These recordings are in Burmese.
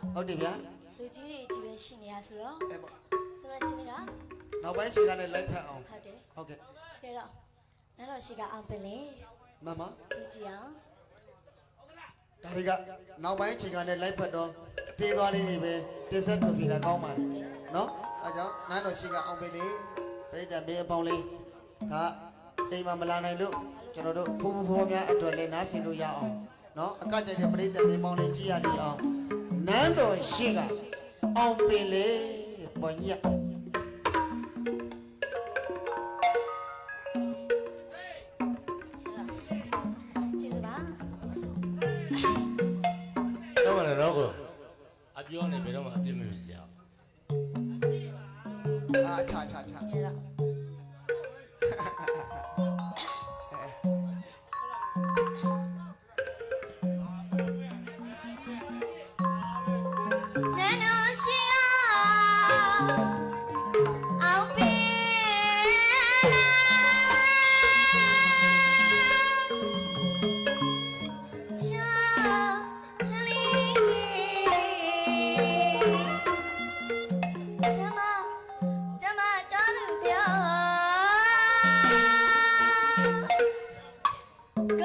တော့ဟုတ်တယ်ဗျာလူကြီးတွေကြီးပဲရှိနေရဆိုတော့အဲ့ပေါ့စမချင်းကနောက်ပိုင်းချိန်ကနေလိုက်ဖက်အောင်ဟုတ်တယ်ဟုတ်ကဲ့ကဲတော့နောက်တော့ရှိကအောင်ပင်လေမမစီကြည့်အောင်ဒါတွေကနောက်ပိုင်းချိန်ကနေလိုက်ဖက်တော့တေးသွားလေးတွေပဲတင်ဆက်ထုတ်ပြတာကောင်းပါလေနော်အဲကြောင့်နန်းတော်ရှိကအောင်ပဲလေပြိတ္တမင်းအပေါင်းလေးဒါအိမ်မှာမလာနိုင်လို့ကျွန်တော်တို့ဖူးဖူးဖော်များအတွက်လည်းနားဆင်လို့ရအောင်နော်အကကြိုက်တဲ့ပြိတ္တမင်းပေါင်းလေးကြည့်ရလေအောင် နန်းတော်ရှိကအောင်ပင်လေပေါ်ညက်ကျေးဇူးပါတော့မလည်းတော့ကိုအပြောနေဘယ်တော့မှအပြစ်မဖြစ်ရအောင်အာချာချာချာ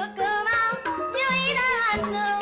ကိုကိုမောင်ညွှန်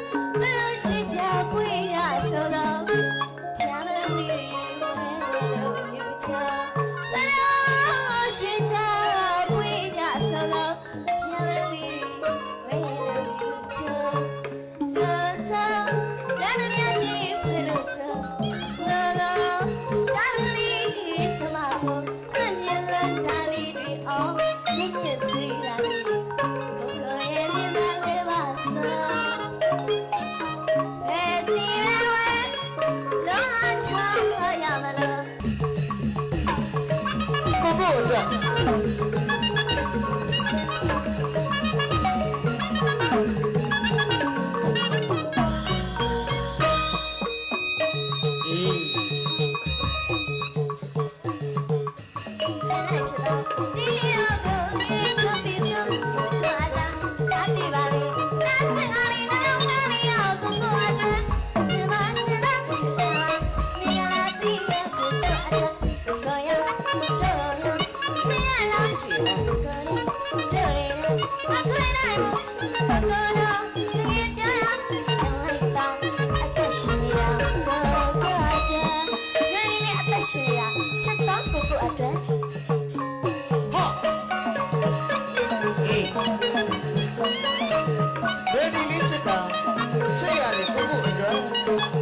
ဖို့အတွက်ရှင်လည်းဖြစ်တော့ ကို